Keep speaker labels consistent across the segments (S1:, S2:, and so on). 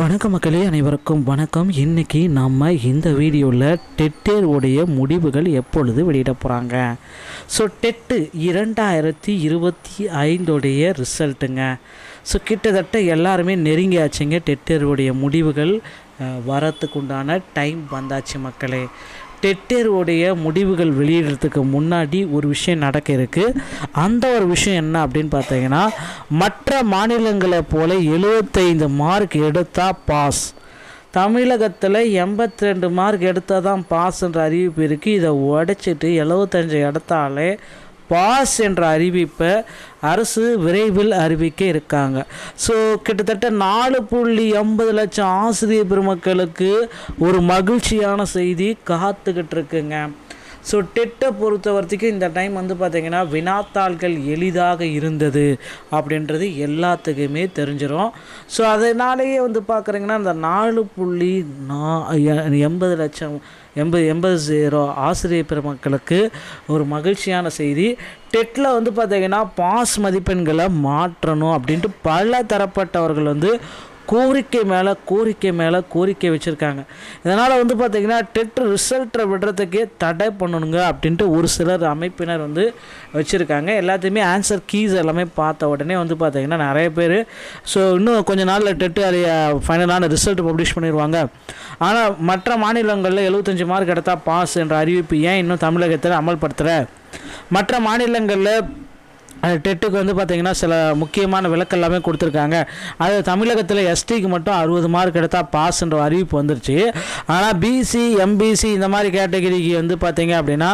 S1: வணக்கம் மக்களே அனைவருக்கும் வணக்கம். இன்னைக்கு நம்ம இந்த வீடியோவில் டெட்டேர் உடைய முடிவுகள் எப்பொழுது வெளியிட போகிறாங்க ஸோ டெட்டு இரண்டாயிரத்தி இருபத்தி ஐந்தோடைய ரிசல்ட்டுங்க. ஸோ கிட்டத்தட்ட எல்லாருமே நெருங்கியாச்சுங்க டெட்டேருடைய முடிவுகள் வரத்துக்குண்டான வரத்துக்கு உண்டான டைம் வந்தாச்சு மக்களே. டெட்டேருடைய முடிவுகள் வெளியிடுறதுக்கு முன்னாடி ஒரு விஷயம் நடக்க இருக்குது அந்த ஒரு விஷயம் என்ன அப்படின்னு பார்த்தீங்கன்னா மற்ற மாநிலங்களை போல எழுபத்தைந்து மார்க் எடுத்தால் பாஸ். தமிழகத்தில் எண்பத்தி ரெண்டு மார்க் எடுத்தால் தான் பாஸ்ன்ற அறிவிப்பு இருக்குது இதை உடைச்சிட்டு எழுபத்தஞ்சு எடுத்தாலே பாஸ் என்ற அறிவிப்பை அரசு விரைவில் அறிவிக்க இருக்காங்க. ஸோ கிட்டத்தட்ட நாலு புள்ளி எண்பது லட்சம் ஆசிரியர் பெருமக்களுக்கு ஒரு மகிழ்ச்சியான செய்தி காத்துக்கிட்டு இருக்குங்க. ஸோ டெட்டை பொறுத்த வரைக்கும் இந்த டைம் வந்து பார்த்திங்கன்னா வினாத்தாள்கள் எளிதாக இருந்தது அப்படின்றது எல்லாத்துக்குமே தெரிஞ்சிடும் ஸோ அதனாலேயே வந்து பார்க்குறீங்கன்னா இந்த நாலு புள்ளி நா எண்பது லட்சம் எண்பது எண்பது ஜீரோ ஆசிரியர் பெருமக்களுக்கு ஒரு மகிழ்ச்சியான செய்தி. டெட்டில் வந்து பார்த்திங்கன்னா பாஸ் மதிப்பெண்களை மாற்றணும் அப்படின்ட்டு பல தரப்பட்டவர்கள் வந்து கோரிக்கை மேலே கோரிக்கை மேலே கோரிக்கை வச்சுருக்காங்க. இதனால் வந்து பார்த்திங்கன்னா டெட் ரிசல்ட்டை விடுறதுக்கே தடை பண்ணணுங்க அப்படின்ட்டு ஒரு சிலர் அமைப்பினர் வந்து வச்சுருக்காங்க. எல்லாத்தையுமே ஆன்சர் கீஸ் எல்லாமே பார்த்த உடனே வந்து பார்த்திங்கன்னா நிறைய பேர் ஸோ இன்னும் கொஞ்ச நாளில் டெட்டு அதை ஃபைனலான ரிசல்ட் பப்ளிஷ் பண்ணிடுவாங்க ஆனால் மற்ற மாநிலங்களில் எழுபத்தஞ்சி மார்க் எடுத்தால் பாஸ் என்ற அறிவிப்பு ஏன் இன்னும் தமிழகத்தில் அமல்படுத்துகிற மற்ற மாநிலங்களில் அந்த டெட்டுக்கு வந்து பார்த்திங்கன்னா சில முக்கியமான விளக்கு எல்லாமே கொடுத்துருக்காங்க. அது தமிழகத்தில் எஸ்டிக்கு மட்டும் அறுபது மார்க் எடுத்தால் பாஸ்ன்ற அறிவிப்பு வந்துருச்சு. ஆனால் பிசி எம்பிசி இந்த மாதிரி கேட்டகரிக்கு வந்து பார்த்திங்க அப்படின்னா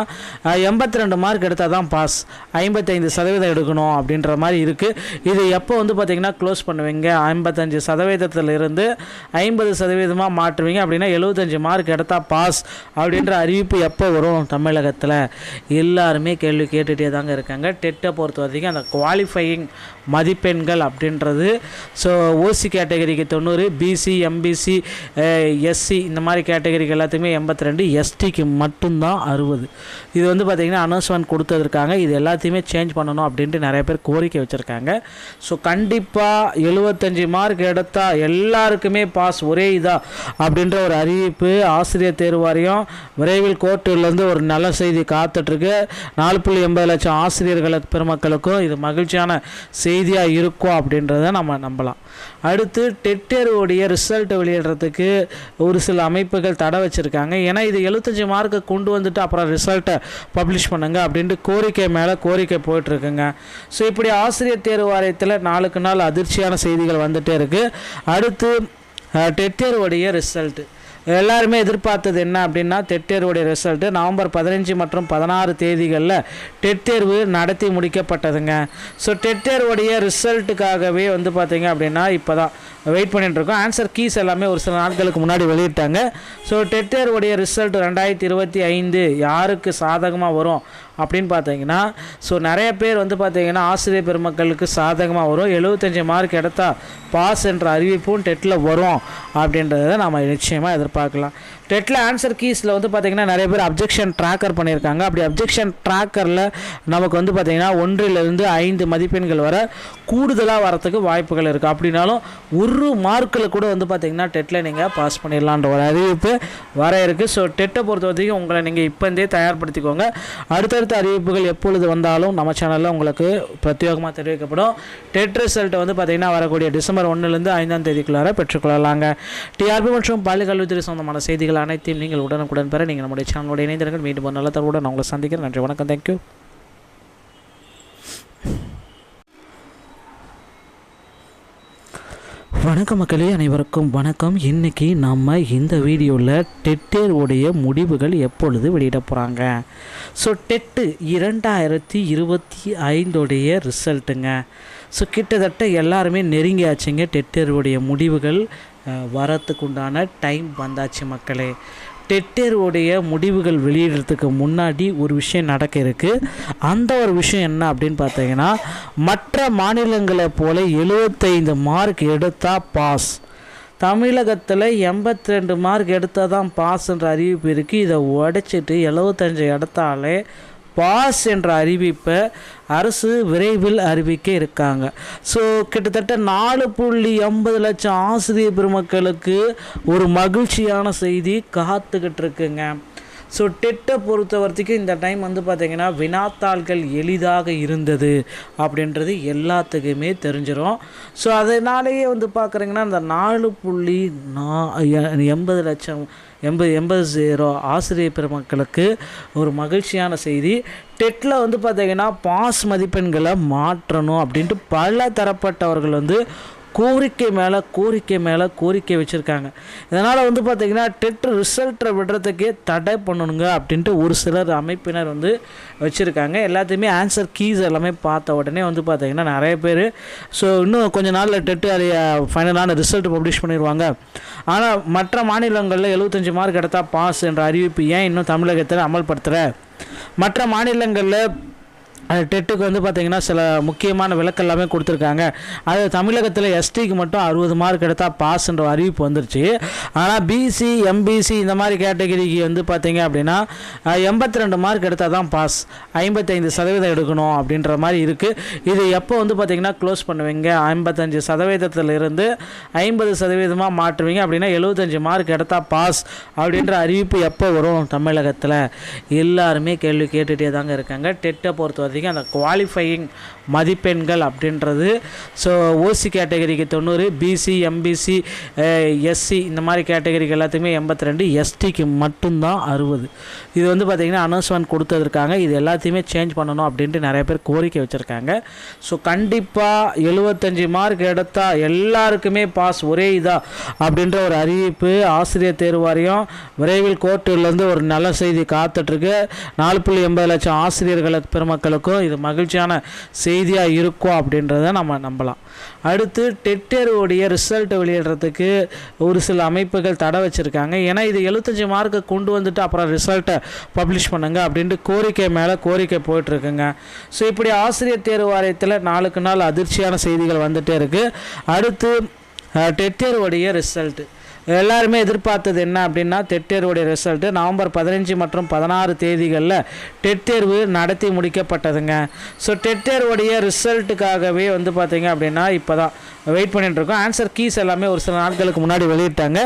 S1: எண்பத்தி ரெண்டு மார்க் எடுத்தால் தான் பாஸ் ஐம்பத்தைந்து சதவீதம் எடுக்கணும் அப்படின்ற மாதிரி இருக்குது இது எப்போ வந்து பார்த்திங்கன்னா க்ளோஸ் பண்ணுவீங்க? ஐம்பத்தஞ்சு சதவீதத்தில் இருந்து ஐம்பது சதவீதமாக மாற்றுவீங்க அப்படின்னா எழுபத்தஞ்சு மார்க் எடுத்தால் பாஸ் அப்படின்ற அறிவிப்பு எப்போ வரும் தமிழகத்தில்? எல்லாருமே கேள்வி கேட்டுகிட்டே தாங்க இருக்காங்க. டெட்டை பொறுத்த பார்த்திங்க அந்த குவாலிஃபையிங் மதிப்பெண்கள் அப்படின்றது ஸோ ஓசி கேட்டகரிக்கு தொண்ணூறு பிசி எம்பிசி எஸ்சி இந்த மாதிரி கேட்டகரிக்கு எல்லாத்துக்குமே எண்பத்தி ரெண்டு எஸ்டிக்கு மட்டும்தான் அறுபது. இது வந்து பார்த்திங்கன்னா அனௌன்ஸ்மெண்ட் கொடுத்துருக்காங்க இது எல்லாத்தையுமே சேஞ்ச் பண்ணணும் அப்படின்ட்டு நிறைய பேர் கோரிக்கை வச்சுருக்காங்க. ஸோ கண்டிப்பாக எழுபத்தஞ்சி மார்க் எடுத்தால் எல்லாருக்குமே பாஸ் ஒரே இதாக அப்படின்ற ஒரு அறிவிப்பு ஆசிரியர் தேர்வு வாரியம் விரைவில் கோர்ட்டுலேருந்து ஒரு நல்ல செய்தி காத்துட்ருக்கு நாலு புள்ளி எண்பது லட்சம் ஆசிரியர்களுக்கு பெருமக்களுக்கும் இது மகிழ்ச்சியான செய்தியாக இருக்கும் அப்படின்றத நம்ம நம்பலாம். அடுத்து டெட் தேர்வுடைய ரிசல்ட்டை வெளியிடுறதுக்கு ஒரு சில அமைப்புகள் தடை வச்சுருக்காங்க. ஏன்னா இது எழுபத்தஞ்சி மார்க்கை கொண்டு வந்துட்டு அப்புறம் ரிசல்ட்டை பப்ளிஷ் பண்ணுங்க அப்படின்ட்டு கோரிக்கை மேலே கோரிக்கை போயிட்டுருக்குங்க. ஸோ இப்படி ஆசிரியர் தேர்வு வாரியத்தில் நாளுக்கு நாள் அதிர்ச்சியான செய்திகள் வந்துகிட்டே இருக்குது அடுத்து டெட் தேர்வுடைய ரிசல்ட்டு எல்லாருமே எதிர்பார்த்தது என்ன அப்படின்னா டெட் தேர்வுடைய ரிசல்ட்டு நவம்பர் பதினஞ்சு மற்றும் பதினாறு தேதிகளில் டெட் தேர்வு நடத்தி முடிக்கப்பட்டதுங்க. ஸோ டெட் தேர்வுடைய ரிசல்ட்டுக்காகவே வந்து பார்த்திங்க அப்படின்னா இப்போ தான் வெயிட் பண்ணிகிட்ருக்கோம் ஆன்சர் கீஸ் எல்லாமே ஒரு சில நாட்களுக்கு முன்னாடி வெளியிட்டாங்க. ஸோ டெட் தேர்வுடைய ரிசல்ட் ரெண்டாயிரத்தி இருபத்தி ஐந்து யாருக்கு சாதகமாக வரும் அப்படின்னு பார்த்தீங்கன்னா ஸோ நிறைய பேர் வந்து பார்த்தீங்கன்னா ஆசிரியர் பெருமக்களுக்கு சாதகமாக வரும். எழுபத்தஞ்சி மார்க் எடுத்தால் பாஸ் என்ற அறிவிப்பும் டெட்டில் வரும் அப்படின்றத நம்ம நிச்சயமாக எதிர்பார்க்கலாம். டெட்டில் ஆன்சர் கீஸில் வந்து பார்த்திங்கன்னா நிறைய பேர் அப்ஜெக்ஷன் ட்ராக்கர் பண்ணியிருக்காங்க. அப்படி அப்ஜெக்ஷன் ட்ராக்கரில் நமக்கு வந்து பார்த்திங்கன்னா ஒன்றிலிருந்து ஐந்து மதிப்பெண்கள் வர கூடுதலாக வரத்துக்கு வாய்ப்புகள் இருக்குது அப்படின்னாலும் ஒரு மார்க்கில் கூட வந்து பார்த்திங்கன்னா டெட்டில் நீங்கள் பாஸ் பண்ணிடலான்ற ஒரு அறிவிப்பு வர இருக்குது ஸோ டெட்டை பொறுத்த வரைக்கும் உங்களை நீங்கள் இப்போந்தே தயார்படுத்திக்கோங்க. அடுத்தடுத்த அறிவிப்புகள் எப்பொழுது வந்தாலும் நம்ம சேனலில் உங்களுக்கு பிரத்யேகமாக தெரிவிக்கப்படும். டெட் ரிசல்ட்டை வந்து பார்த்திங்கன்னா வரக்கூடிய டிசம்பர் ஒன்றுலேருந்து ஐந்தாம் தேதிக்குள்ளார பெற்றுக்கொள்ளலாங்க. டிஆர்பி மற்றும் பள்ளி கல்வித்துறை சொந்தமான செய்திகள் அனைத்தையும் நீங்கள் உடனுக்குடன் பெற நீங்கள் நம்முடைய சேனலோட இணைந்திருங்கள். மீண்டும் ஒரு நல்ல தகவலுடன் நான் உங்களை சந்திக்கிறேன். நன்றி வணக்கம். தேங்க்யூ வணக்கம் மக்களே அனைவருக்கும் வணக்கம். இன்னைக்கு நம்ம இந்த வீடியோவில் டெட்டேருடைய முடிவுகள் எப்பொழுது வெளியிட போகிறாங்க ஸோ டெட்டு இரண்டாயிரத்தி இருபத்தி ஐந்தோடைய ரிசல்ட்டுங்க ஸோ கிட்டத்தட்ட எல்லாருமே நெருங்கியாச்சுங்க டெட்டேருடைய முடிவுகள். வரத்துக்கு உண்டான டைம் வந்தாச்சு மக்களே. டெட்டேருடைய முடிவுகள் வெளியிடுறதுக்கு முன்னாடி ஒரு விஷயம் நடக்க இருக்குது அந்த ஒரு விஷயம் என்ன அப்படின்னு பார்த்தீங்கன்னா மற்ற மாநிலங்களை போல எழுபத்தைந்து மார்க் எடுத்தால் பாஸ் தமிழகத்தில் எண்பத்தி ரெண்டு மார்க் எடுத்தால் தான் பாஸ்ன்ற அறிவிப்பு இருக்குது இதை உடைச்சிட்டு எழுபத்தஞ்சு எடுத்தாலே பாஸ் என்ற அறிவிப்பை அரசு விரைவில் அறிவிக்க இருக்காங்க. ஸோ கிட்டத்தட்ட நாலு புள்ளி எண்பது லட்சம் ஆசிரியர் பெருமக்களுக்கு ஒரு மகிழ்ச்சியான செய்தி காத்துக்கிட்டு இருக்குங்க. ஸோ டெட்டை பொறுத்த வரைக்கும் இந்த டைம் வந்து பார்த்திங்கன்னா வினாத்தாள்கள் எளிதாக இருந்தது அப்படின்றது எல்லாத்துக்குமே தெரிஞ்சிடும் ஸோ அதனாலேயே வந்து பார்க்குறீங்கன்னா இந்த நாலு புள்ளி நா எண்பது லட்சம் எண்பது எண்பது ஜீரோ ஆசிரியர் பெருமக்களுக்கு ஒரு மகிழ்ச்சியான செய்தி. டெட்டில் வந்து பார்த்திங்கன்னா பாஸ் மதிப்பெண்களை மாற்றணும் அப்படின்ட்டு பல தரப்பட்டவர்கள் வந்து கோரிக்கை மேலே கோரிக்கை மேலே கோரிக்கை வச்சுருக்காங்க. இதனால் வந்து பார்த்திங்கன்னா டெட் ரிசல்ட்டை விடுறதுக்கே தடை பண்ணணுங்க அப்படின்ட்டு ஒரு சிலர் அமைப்பினர் வந்து வச்சுருக்காங்க. எல்லாத்தையுமே ஆன்சர் கீஸ் எல்லாமே பார்த்த உடனே வந்து பார்த்திங்கன்னா நிறைய பேர் ஸோ இன்னும் கொஞ்ச நாளில் டெட்டு அதை ஃபைனலான ரிசல்ட் பப்ளிஷ் பண்ணிடுவாங்க ஆனால் மற்ற மாநிலங்களில் எழுபத்தஞ்சி மார்க் எடுத்தால் பாஸ் என்ற அறிவிப்பு ஏன் இன்னும் தமிழகத்தில் அமல்படுத்துகிற மற்ற மாநிலங்களில் அந்த டெட்டுக்கு வந்து பார்த்திங்கன்னா சில முக்கியமான விளக்கு எல்லாமே கொடுத்துருக்காங்க. அது தமிழகத்தில் எஸ்டிக்கு மட்டும் அறுபது மார்க் எடுத்தால் பாஸ்ன்ற அறிவிப்பு வந்துருச்சு. ஆனால் பிசி எம்பிசி இந்த மாதிரி கேட்டகரிக்கு வந்து பார்த்திங்க அப்படின்னா எண்பத்தி ரெண்டு மார்க் எடுத்தால் தான் பாஸ் ஐம்பத்தைந்து சதவீதம் எடுக்கணும் அப்படின்ற மாதிரி இருக்குது இது எப்போ வந்து பார்த்திங்கன்னா க்ளோஸ் பண்ணுவீங்க? ஐம்பத்தஞ்சு சதவீதத்தில் இருந்து ஐம்பது சதவீதமாக மாற்றுவீங்க அப்படின்னா எழுபத்தஞ்சு மார்க் எடுத்தால் பாஸ் அப்படின்ற அறிவிப்பு எப்போ வரும் தமிழகத்தில்? எல்லாருமே கேள்வி கேட்டுகிட்டே தாங்க இருக்காங்க. டெட்டை பொறுத்த வரைக்கும் அந்த குவாலிஃபையிங் மதிப்பெண்கள் அப்படின்றது. ஸோ ஓசி கேட்டகரிக்கு தொண்ணூறு பிசி எம்பிசி எஸ்சி இந்த மாதிரி கேட்டகரிக்கு எல்லாத்துக்குமே எண்பத்தி ரெண்டு எஸ்டிக்கு மட்டும்தான் அறுபது. இது வந்து பார்த்திங்கன்னா அனௌன்ஸ்மெண்ட் கொடுத்துருக்காங்க இது எல்லாத்தையுமே சேஞ்ச் பண்ணணும் அப்படின்ட்டு நிறைய பேர் கோரிக்கை வச்சுருக்காங்க. ஸோ கண்டிப்பாக எழுபத்தஞ்சி மார்க் எடுத்தால் எல்லாருக்குமே பாஸ் ஒரே இதாக அப்படின்ற ஒரு அறிவிப்பு ஆசிரியர் தேர்வு வாரியம் விரைவில் கோர்ட்டுலேருந்து ஒரு நல்ல செய்தி காத்துட்ருக்கு நாலு புள்ளி எண்பது லட்சம் ஆசிரியர்களுக்கு பெருமக்களுக்கு இருக்கோ இது மகிழ்ச்சியான செய்தியாக இருக்கும் அப்படின்றத நம்ம நம்பலாம். அடுத்து டெட் தேர்வுடைய ரிசல்ட்டை வெளியிடுறதுக்கு ஒரு சில அமைப்புகள் தடை வச்சுருக்காங்க. ஏன்னா இது எழுபத்தஞ்சி மார்க்கை கொண்டு வந்துட்டு அப்புறம் ரிசல்ட்டை பப்ளிஷ் பண்ணுங்க அப்படின்ட்டு கோரிக்கை மேலே கோரிக்கை போயிட்டுருக்குங்க. ஸோ இப்படி ஆசிரியர் தேர்வு வாரியத்தில் நாளுக்கு நாள் அதிர்ச்சியான செய்திகள் வந்துகிட்டே இருக்குது அடுத்து டெட் தேர்வுடைய ரிசல்ட்டு எல்லாருமே எதிர்பார்த்தது என்ன அப்படின்னா டெட் தேர்வுடைய ரிசல்ட்டு நவம்பர் பதினஞ்சு மற்றும் பதினாறு தேதிகளில் டெட் தேர்வு நடத்தி முடிக்கப்பட்டதுங்க. ஸோ டெட் தேர்வுடைய ரிசல்ட்டுக்காகவே வந்து பார்த்திங்க அப்படின்னா இப்போ தான் வெயிட் பண்ணிகிட்ருக்கோம் ஆன்சர் கீஸ் எல்லாமே ஒரு சில நாட்களுக்கு முன்னாடி வெளியிட்டாங்க.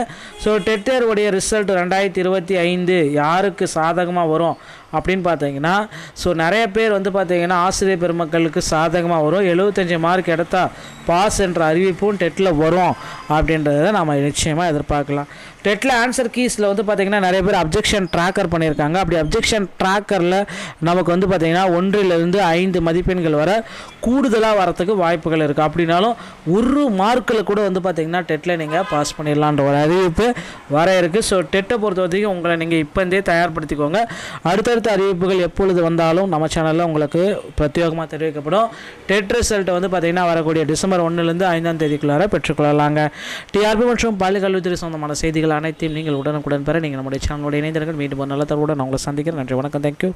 S1: ஸோ டெட் தேர்வுடைய ரிசல்ட் ரெண்டாயிரத்தி இருபத்தி ஐந்து யாருக்கு சாதகமாக வரும் அப்படின்னு பார்த்தீங்கன்னா ஸோ நிறைய பேர் வந்து பார்த்தீங்கன்னா ஆசிரியர் பெருமக்களுக்கு சாதகமாக வரும். எழுபத்தஞ்சி மார்க் எடுத்தால் பாஸ் என்ற அறிவிப்பும் டெட்டில் வரும் அப்படின்றத நம்ம நிச்சயமாக எதிர்பார்க்கலாம். டெட்டில் ஆன்சர் கீஸில் வந்து பார்த்திங்கன்னா நிறைய பேர் அப்ஜெக்ஷன் ட்ராக்கர் பண்ணியிருக்காங்க. அப்படி அப்ஜெக்ஷன் ட்ராக்கரில் நமக்கு வந்து பார்த்திங்கன்னா ஒன்றிலிருந்து ஐந்து மதிப்பெண்கள் வர கூடுதலாக வரத்துக்கு வாய்ப்புகள் இருக்குது அப்படின்னாலும் ஒரு மார்க்கில் கூட வந்து பார்த்திங்கன்னா டெட்டில் நீங்கள் பாஸ் பண்ணிடலான்ற ஒரு அறிவிப்பு வர இருக்குது ஸோ டெட்டை பொறுத்த வரைக்கும் உங்களை நீங்கள் இப்போந்தே தயார்படுத்திக்கோங்க. அடுத்தடுத்த அறிவிப்புகள் எப்பொழுது வந்தாலும் நம்ம சேனலில் உங்களுக்கு பிரத்யேகமாக தெரிவிக்கப்படும். டெட் ரிசல்ட்டை வந்து பார்த்திங்கன்னா வரக்கூடிய டிசம்பர் ஒன்றுலேருந்து ஐந்தாம் தேதிக்குள்ளார பெற்றுக்கொள்ளலாங்க. டிஆர்பி மற்றும் பள்ளி கல்வித்துறை சொந்தமான செய்திகள் அனைத்தையும் நீங்கள் உடனுக்குடன் பெற நீங்கள் நம்முடைய சேனலோடு இணைந்திருங்கள். மீண்டும் ஒரு நல்ல தருவுடன் நான் உங்களை சந்திக்கிறேன். நன்றி வணக்கம். தேங்க்யூ